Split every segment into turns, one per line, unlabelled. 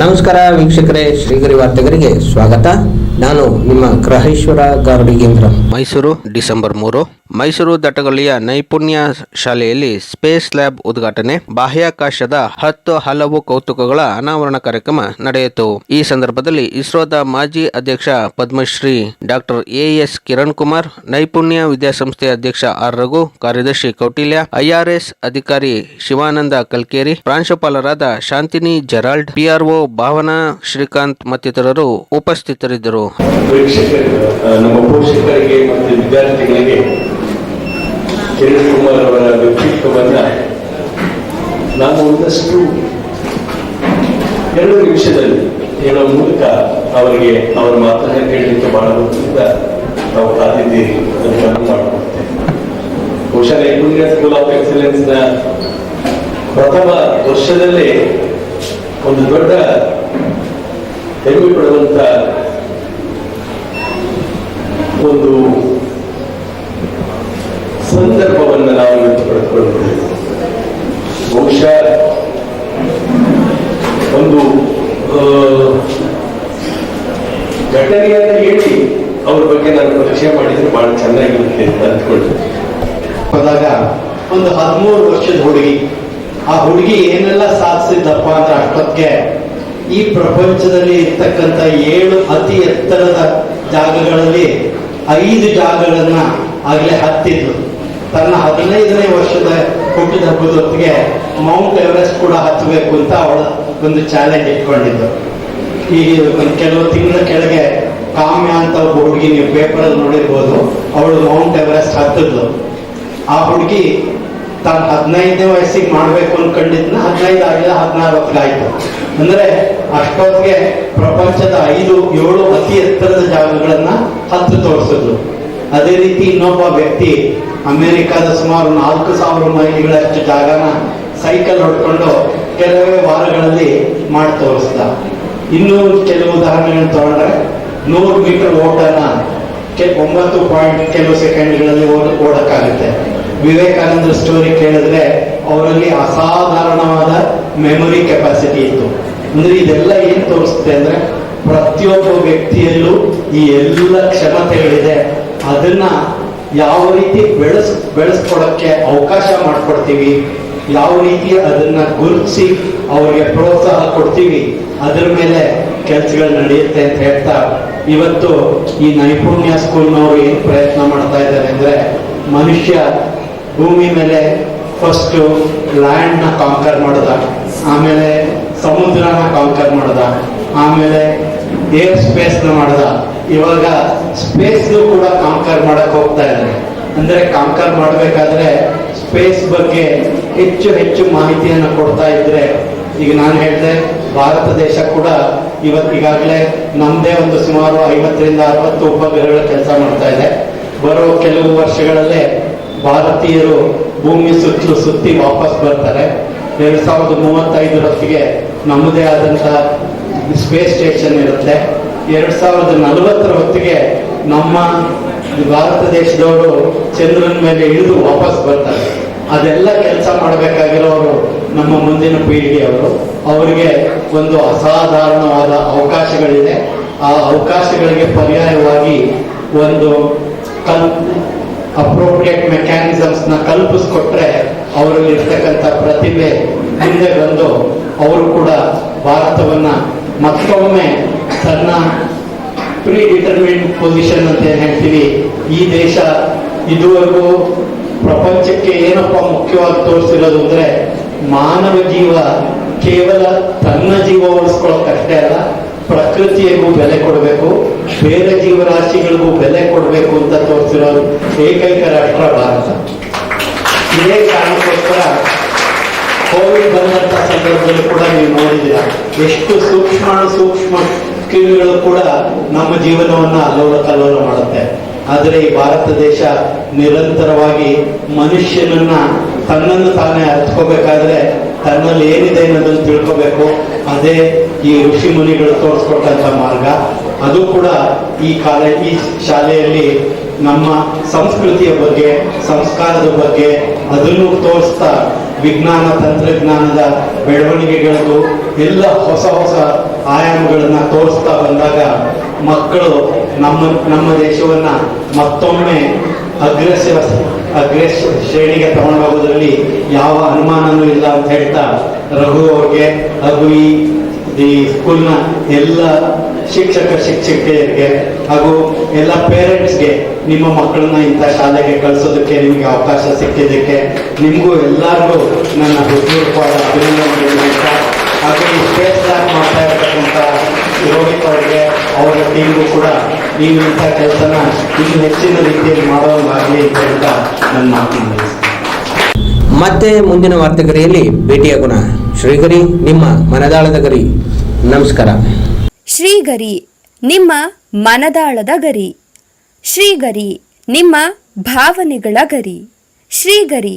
ನಮಸ್ಕಾರ ವೀಕ್ಷಕರೇ, ಶ್ರೀಗರಿ ವಾರ್ತೆಗರಿಗೆ ಸ್ವಾಗತ. ನಾನು ನಿಮ್ಮ ಗ್ರಹೇಶ್ವರ ಗಾರ್ಡಿಗೇಂದ್ರ
ಮೈಸೂರು, ಡಿಸೆಂಬರ್ ಮೂರು. ಮೈಸೂರು ದಟ್ಟಗಳ್ಳಿಯ ನೈಪುಣ್ಯ ಶಾಲೆಯಲ್ಲಿ ಸ್ಪೇಸ್ ಲ್ಯಾಬ್ ಉದ್ಘಾಟನೆ. ಬಾಹ್ಯಾಕಾಶದ ಹತ್ತು ಹಲವು ಕೌತುಕಗಳ ಅನಾವರಣ ಕಾರ್ಯಕ್ರಮ ನಡೆಯಿತು. ಈ ಸಂದರ್ಭದಲ್ಲಿ ಇಸ್ರೋದ ಮಾಜಿ ಅಧ್ಯಕ್ಷ Padmashri doctor A S Kiran Kumar ನೈಪುಣ್ಯ ವಿದ್ಯಾಸಂಸ್ಥೆ ಅಧ್ಯಕ್ಷ ಆರ್ ರಘು, ಕಾರ್ಯದರ್ಶಿ ಕೌಟಿಲ್ಯ ಐಆರ್ಎಸ್ ಅಧಿಕಾರಿ ಶಿವಾನಂದ ಕಲ್ಕೇರಿ, ಪ್ರಾಂಶುಪಾಲರಾದ ಶಾಂತಿನಿ ಜೆರಾಲ್ಡ್, ಪಿಆರ್ಒ ಭಾವನಾ, ಶ್ರೀಕಾಂತ್ ಮತ್ತಿತರರು ಉಪಸ್ಥಿತರಿದ್ದರು.
ನಮ್ಮ ಪೋಷಕರಿಗೆ ಮತ್ತು ವಿದ್ಯಾರ್ಥಿಗಳಿಗೆ ಕಿರಣ್ ಕುಮಾರ್ ಅವರ ವ್ಯಕ್ತಿತ್ವವನ್ನ ನಾನು ಒಂದಷ್ಟು ಎರಡು ನಿಮಿಷದಲ್ಲಿ ಹೇಳೋ ಮೂಲಕ ಅವರಿಗೆ ಅವರ ಮಾತನ್ನ ಕೇಳಲಿಕ್ಕೆ ಹೊತ್ತಿನಿಂದ ನಾವು ಕಾದಿದ್ದೀರಿ ಅದನ್ನು ಮಾಡಿಕೊಡ್ತೇವೆ ಬಹುಶಃ ಸ್ಕೂಲ್ ಆಫ್ ಎಕ್ಸಲೆನ್ಸ್ನ ಪ್ರಥಮ ವರ್ಷದಲ್ಲೇ ಒಂದು ದೊಡ್ಡ ಹೆಮ್ಮೆ ಪಡುವಂತ ಒಂದು ಸಂದರ್ಭವನ್ನು ನಾವು ಇವತ್ತು ಪಡೆದುಕೊಂಡಿದ್ದೇವೆ ಬಹುಶಃ ಒಂದು ಘಟನೆಯನ್ನು ಹೇಳಿ ಅವ್ರ ಬಗ್ಗೆ ನಾನು ಪರಿಚಯ ಮಾಡಿದ್ರೆ ಬಹಳ ಚೆನ್ನಾಗಿರುತ್ತೆ ಅಂತ
ಅಂದ್ಕೊಳ್ತೇನೆ ಒಂದು ಹದಿಮೂರು ವರ್ಷದ ಹುಡುಗಿ ಆ ಹುಡುಗಿ ಏನೆಲ್ಲ ಸಾಧಿಸಿದ್ದಪ್ಪ ಅಂದ್ರೆ ಅಷ್ಟೊತ್ತಿಗೆ ಈ ಪ್ರಪಂಚದಲ್ಲಿ ಇರ್ತಕ್ಕಂಥ ಏಳು ಅತಿ ಎತ್ತರದ ಜಾಗಗಳಲ್ಲಿ ಐದು ಜಾಗಗಳನ್ನ ಆಗಲೇ ಹತ್ತಿದ್ಲು. ತನ್ನ ಹದಿನೈದನೇ ವರ್ಷದ ಹುಟ್ಟಿದ ಹಬ್ಬದ ಹೊತ್ತಿಗೆ ಮೌಂಟ್ ಎವರೆಸ್ಟ್ ಕೂಡ ಹತ್ತಬೇಕು ಅಂತ ಅವಳ ಒಂದು ಚಾಲೆಂಜ್ ಇಟ್ಕೊಂಡಿದ್ದು. ಈಗ ಕೆಲವು ತಿಂಗಳ ಕೆಳಗೆ ಕಾಮ್ಯ ಅಂತ ಒಬ್ಬ ಹುಡುಗಿ ನೀವು ಪೇಪರಲ್ಲಿ ನೋಡಿರ್ಬೋದು, ಅವಳು ಮೌಂಟ್ ಎವರೆಸ್ಟ್ ಹತ್ತಿದ್ಲು. ಆ ಹುಡುಗಿ ತಾನು ಹದಿನೈದನೇ ವಯಸ್ಸಿಗೆ ಮಾಡ್ಬೇಕು ಅನ್ಕೊಂಡಿದ್ನ, ಹದಿನೈದು ಆಗಿಲ್ಲ, ಹದಿನಾರು ಹೊತ್ತಿಗಾಯ್ತು ಅಂದ್ರೆ ಅಷ್ಟೊತ್ತಿಗೆ ಪ್ರಪಂಚದ ಐದು, ಏಳು ಅತಿ ಎತ್ತರದ ಜಾಗಗಳನ್ನ ಹತ್ತು ತೋರಿಸಿದ್ರು. ಅದೇ ರೀತಿ ಇನ್ನೊಬ್ಬ ವ್ಯಕ್ತಿ ಅಮೆರಿಕದ ಸುಮಾರು ನಾಲ್ಕು ಸಾವಿರ ಮೈಲಿಗಳಷ್ಟು ಜಾಗನ ಸೈಕಲ್ ಹೊಡ್ಕೊಂಡು ಕೆಲವೇ ವಾರಗಳಲ್ಲಿ ಮಾಡಿ ತೋರಿಸ್ದ. ಇನ್ನೂ ಕೆಲವು ಉದಾಹರಣೆಗಳನ್ನ ತಗೊಂಡ್ರೆ, ನೂರು ಮೀಟರ್ ಓಟನ ಒಂಬತ್ತು ಪಾಯಿಂಟ್ ಕೆಲವು ಸೆಕೆಂಡ್ಗಳಲ್ಲಿ ಓಡ, ಓಡಕ್ಕಾಗುತ್ತೆ. ವಿವೇಕಾನಂದ ಸ್ಟೋರಿ ಕೇಳಿದ್ರೆ ಅವರಲ್ಲಿ ಅಸಾಧಾರಣವಾದ ಮೆಮೊರಿ ಕೆಪಾಸಿಟಿ ಇತ್ತು. ಅಂದ್ರೆ ಇದೆಲ್ಲ ಏನ್ ತೋರಿಸುತ್ತೆ ಅಂದ್ರೆ ಪ್ರತಿಯೊಬ್ಬ ವ್ಯಕ್ತಿಯಲ್ಲೂ ಈ ಎಲ್ಲ ಕ್ಷಮತೆಗಳಿದೆ. ಅದನ್ನ ಯಾವ ರೀತಿ ಬೆಳೆಸ್ ಬೆಳೆಸ್ಕೊಡಕ್ಕೆ ಅವಕಾಶ ಮಾಡ್ಕೊಡ್ತೀವಿ, ಯಾವ ರೀತಿ ಅದನ್ನ ಗುರುತಿಸಿ ಅವರಿಗೆ ಪ್ರೋತ್ಸಾಹ ಕೊಡ್ತೀವಿ, ಅದ್ರ ಮೇಲೆ ಕೆಲಸಗಳು ನಡೆಯುತ್ತೆ ಅಂತ ಹೇಳ್ತಾ ಇವತ್ತು ಈ ನೈಪುಣ್ಯ ಸ್ಕೂಲ್ನವರು ಏನ್ ಪ್ರಯತ್ನ ಮಾಡ್ತಾ ಇದ್ದಾರೆ ಅಂದ್ರೆ ಮನುಷ್ಯ ಭೂಮಿ ಮೇಲೆ ಫಸ್ಟ್ ಲ್ಯಾಂಡ್ನ ಕಾಂಕರ್ ಮಾಡದ, ಆಮೇಲೆ ಸಮುದ್ರನ ಕಾಂಕರ್ ಮಾಡದ, ಆಮೇಲೆ ಏರ್ ಸ್ಪೇಸ್ನ ಮಾಡದ. ಇವಾಗ ಸ್ಪೇಸ್ ಕೂಡ ಕಾಂಕರ್ ಮಾಡಕ್ ಹೋಗ್ತಾ ಇದ್ದಾರೆ ಅಂದ್ರೆ ಕಾಂಕರ್ ಮಾಡಬೇಕಾದ್ರೆ ಸ್ಪೇಸ್ ಬಗ್ಗೆ ಹೆಚ್ಚು ಹೆಚ್ಚು ಮಾಹಿತಿಯನ್ನು ಕೊಡ್ತಾ ಇದ್ರೆ, ಈಗ ನಾನು ಹೇಳಿದೆ ಭಾರತ ದೇಶ ಕೂಡ ಇವತ್ ಈಗಾಗಲೇ ನಮ್ದೇ ಒಂದು ಸುಮಾರು ಐವತ್ತರಿಂದ ಅರವತ್ತು ಉಪಗ್ರಹಗಳ ಕೆಲಸ ಮಾಡ್ತಾ ಇದೆ. ಬರೋ ಕೆಲವು ವರ್ಷಗಳಲ್ಲೇ ಭಾರತೀಯರು ಭೂಮಿ ಸುತ್ತಲು ಸುತ್ತಿ ವಾಪಸ್ ಬರ್ತಾರೆ. ಎರಡ್ ಸಾವಿರದ ಮೂವತ್ತೈದರ ಹೊತ್ತಿಗೆ ನಮ್ಮದೇ ಆದಂತಹ ಸ್ಪೇಸ್ ಸ್ಟೇಷನ್ ಇರುತ್ತೆ. ಎರಡ್ ಸಾವಿರದ ನಲವತ್ತರ ಹೊತ್ತಿಗೆ ನಮ್ಮ ಭಾರತ ದೇಶದವರು ಚಂದ್ರನ ಮೇಲೆ ಇಳಿದು ವಾಪಸ್ ಬರ್ತಾರೆ. ಅದೆಲ್ಲ ಕೆಲಸ ಮಾಡಬೇಕಾಗಿರೋರು ನಮ್ಮ ಮುಂದಿನ ಪೀಳಿಗೆಯವರು. ಅವರಿಗೆ ಒಂದು ಅಸಾಧಾರಣವಾದ ಅವಕಾಶಗಳಿದೆ. ಆ ಅವಕಾಶಗಳಿಗೆ ಪರ್ಯಾಯವಾಗಿ ಒಂದು ಅಪ್ರೋಪ್ರಿಯೇಟ್ನ ಕಲ್ಪಿಸ್ಕೊಟ್ರೆ ಅವರಲ್ಲಿ ಇರ್ತಕ್ಕಂಥ ಪ್ರತಿಭೆ ಮುಂದೆ ಬಂದು ಅವರು ಕೂಡ ಭಾರತವನ್ನ ಮತ್ತೊಮ್ಮೆ ತನ್ನ ಪ್ರೀ ಡಿಟರ್ಮಿನ್ಡ್ ಪೊಸಿಷನ್ ಅಂತ ಏನ್ ಹೇಳ್ತೀವಿ, ಈ ದೇಶ ಇದುವರೆಗೂ ಪ್ರಪಂಚಕ್ಕೆ ಏನಪ್ಪ ಮುಖ್ಯವಾಗಿ ತೋರಿಸಿರೋದು ಅಂದ್ರೆ ಮಾನವ ಜೀವ ಕೇವಲ ತನ್ನ ಜೀವ ಉಳಿಸ್ಕೊಳ್ಳೋಕಷ್ಟೇ ಅಲ್ಲ ಪ್ರಕೃತಿಯಗೂ ಬೆಲೆ ಕೊಡಬೇಕು ಬೇರೆ ಜೀವರಾಶಿಗಳಿಗೂ ಬೆಲೆ ಕೊಡಬೇಕು ಅಂತ ತೋರಿಸಿರೋದು ಏಕೈಕ ರಾಷ್ಟ್ರ ಭಾರತ. ಇದೇ ಕಾರಣಕ್ಕೋಸ್ಕರ ಕೋವಿಡ್ ಬಂದಂತ ಸಂದರ್ಭದಲ್ಲಿ ಕೂಡ ನೀವು ನೋಡಿದ್ದೀರಾ, ಎಷ್ಟು ಸೂಕ್ಷ್ಮ ಸೂಕ್ಷ್ಮ ಕ್ರಿಮಿಗಳು ಕೂಡ ನಮ್ಮ ಜೀವನವನ್ನ ಅಲ್ಲೋಲ ಕಲ್ಲೋಲ ಮಾಡುತ್ತೆ. ಆದರೆ ಈ ಭಾರತ ದೇಶ ನಿರಂತರವಾಗಿ ಮನುಷ್ಯನನ್ನ ತನ್ನನ್ನು ತಾನೇ ಅರ್ಥಕೋಬೇಕಾದ್ರೆ ತನ್ನಲ್ಲಿ ಏನಿದೆ ಅನ್ನೋದನ್ನು ತಿಳ್ಕೋಬೇಕು. ಅದೇ ಈ ಋಷಿ ಮುನಿಗಳು ತೋರಿಸ್ಕೊಟ್ಟಂತ ಮಾರ್ಗ. ಅದು ಕೂಡ ಈ ಕಾಲೇ, ಈ ಶಾಲೆಯಲ್ಲಿ ನಮ್ಮ ಸಂಸ್ಕೃತಿಯ ಬಗ್ಗೆ, ಸಂಸ್ಕಾರದ ಬಗ್ಗೆ ಅದನ್ನು ತೋರಿಸ್ತಾ ವಿಜ್ಞಾನ, ತಂತ್ರಜ್ಞಾನದ ಬೆಳವಣಿಗೆಗಳು ಎಲ್ಲ ಹೊಸ ಹೊಸ ಆಯಾಮಗಳನ್ನ ತೋರಿಸ್ತಾ ಬಂದಾಗ ಮಕ್ಕಳು ನಮ್ಮ ನಮ್ಮ ದೇಶವನ್ನ ಮತ್ತೊಮ್ಮೆ ಅಗ್ರೆಸಿವ್ ಅಗ್ರೆಸ್ ಶ್ರೇಣಿಗೆ ತಗೊಂಡು ಹೋಗೋದ್ರಲ್ಲಿ ಯಾವ ಅನುಮಾನನೂ ಇಲ್ಲ ಅಂತ ಹೇಳ್ತಾ ರಘು ಅವ್ರಿಗೆ ಹಾಗೂ ಈ ಈ ಸ್ಕೂಲ್ನ ಎಲ್ಲ ಶಿಕ್ಷಕ, ಶಿಕ್ಷಕಿಯರಿಗೆ ಹಾಗೂ ಎಲ್ಲ ಪೇರೆಂಟ್ಸ್ಗೆ ನಿಮ್ಮ ಮಕ್ಕಳನ್ನ ಇಂಥ ಶಾಲೆಗೆ ಕಳಿಸೋದಕ್ಕೆ ನಿಮಗೆ ಅವಕಾಶ ಸಿಕ್ಕಿದ್ದಕ್ಕೆ ನಿಮಗೂ ಎಲ್ಲರಿಗೂ ನನ್ನ ಹೃದಯಪೂರ್ವಕವಾದ ಅಭಿನಂದನೆ ಹಾಗೂ ಈ ಸ್ಪೇಸ್ ಲ್ಯಾಬ್ ಅವರ ಟೀಮು ಕೂಡ ನೀವು ಇಂಥ ಕೆಲಸನ ಇನ್ನು ಹೆಚ್ಚಿನ ರೀತಿಯಲ್ಲಿ ಮಾಡೋದಾಗಲಿ ಅಂತ ಹೇಳ್ತಾ ನನ್ನ ಮಾತಿನ
ಮತ್ತೆ ಮುಂದಿನ ವಾರ್ತೆಗರಿಯಲ್ಲಿ ಭೇಟಿಯಾಗೋಣ ಶ್ರೀಗರಿ ನಿಮ್ಮ ಮನದಾಳದ ಗರಿ. ನಮಸ್ಕಾರ.
ಶ್ರೀಗರಿ ನಿಮ್ಮ ಮನದಾಳದ ಗರಿ. ಶ್ರೀಗರಿ ನಿಮ್ಮ ಭಾವನೆಗಳ ಗರಿ. ಶ್ರೀಗರಿ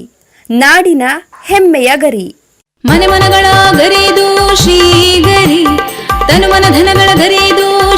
ನಾಡಿನ ಹೆಮ್ಮೆಯ ಗರಿ.
ಮನೆ ಮನಗಳ ಗರಿದು ಶ್ರೀಗರಿ ತನು ಮನ ಧನಗಳ ಗರಿದು